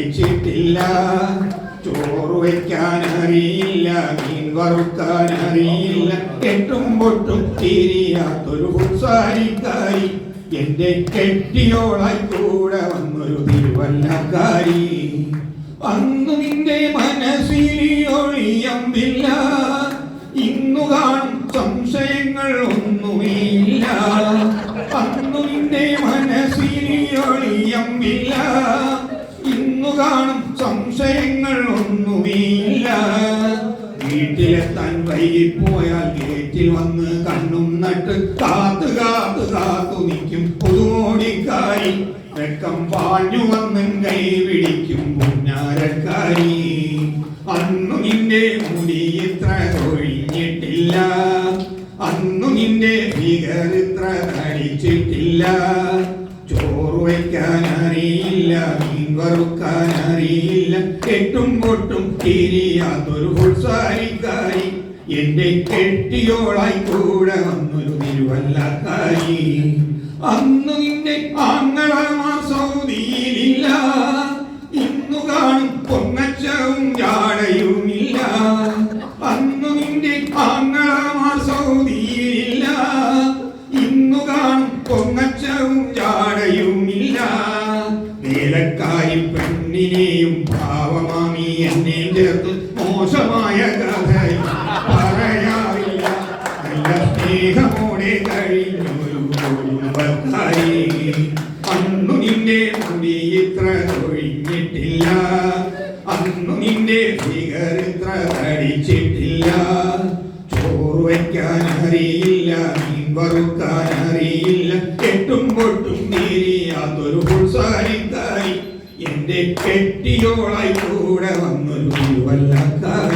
കഴിച്ചിട്ടില്ല. ചോറ് വയ്ക്കാൻ അറിയില്ല മീൻ വറുക്കാൻ അറിയില്ല കെട്ടും പൊട്ടും തിരിയാത്തൊരു ഹുസാരിക്കാരി എന്റെ കെട്ടിയോളായി കൂടെ വന്നൊരു തിരുവല്ലക്കാരി. അന്നു നിന്റെ മനസ്സിൽ ഒഴിയമ്പില്ല ഇന്നു കാണും സംശയങ്ങൾ ഒന്നുമില്ല. അന്നു നിന്റെ ഇന്നു കാണും. സംശയങ്ങൾ ഒന്നുമില്ല. വീട്ടിലെത്താൻ വൈകിപ്പോയാൽ ഗേറ്റിൽ വന്ന് കണ്ണും നട്ട് കാത്തു കാത്തു കാത്തു നിൽക്കും. പുതുമോടിക്കായി വെക്കം പാഞ്ഞു വന്നും കൈ പിടിക്കും പുന്നാരക്കാരി. അന്നു നിന്റെ മുടി ഇത്ര ഒഴിഞ്ഞിട്ടില്ല അന്നു നിന്റെ ഭീകർ ഇത്ര തടിച്ചിട്ടില്ല. ചോറ് വയ്ക്കാൻ അറിയില്ല. മീൻ വറുക്കാൻ അറിയില്ല കെട്ടും പൊട്ടും തിരിയാത്തൊരു ഫുൾസാരിക്കാരി എന്റെ കെട്ടിയോളായി കൂടെ വന്നൊരു തിരുവല്ലക്കാരി അന്ന് നിന്റെ ആങ്ങളമാർ സൗദിയിലില്ല. ഇന്നു കാണും പൊങ്ങച്ചവും ജാടയുമില്ല. അന്നു നിന്റെ ആങ്ങളമാർ ഭാവമാമി എന്നെ ചേർത്ത് മോശമായ കഥയും പറയാറില്ല. നല്ല സ്നേഹമോടെ കഴിഞ്ഞൊരു കുടുംബക്കാരി അന്നു നിന്റെ മുടി ഇത്ര ഒഴിഞ്ഞിട്ടില്ല അന്നു നിന്റെ ഫിഗർ ഇത്ര ചോറ് വയ്ക്കാൻ അറിയില്ല മീൻ വറുക്കാൻ അറിയില്ല കെട്ടും പൊട്ടും നീരിയാത്തൊരു പുൾസാരിക്കാരി എന്റെ കെട്ടിയോളായി കൂടെ വന്നൊരു വല്ലക്കാരി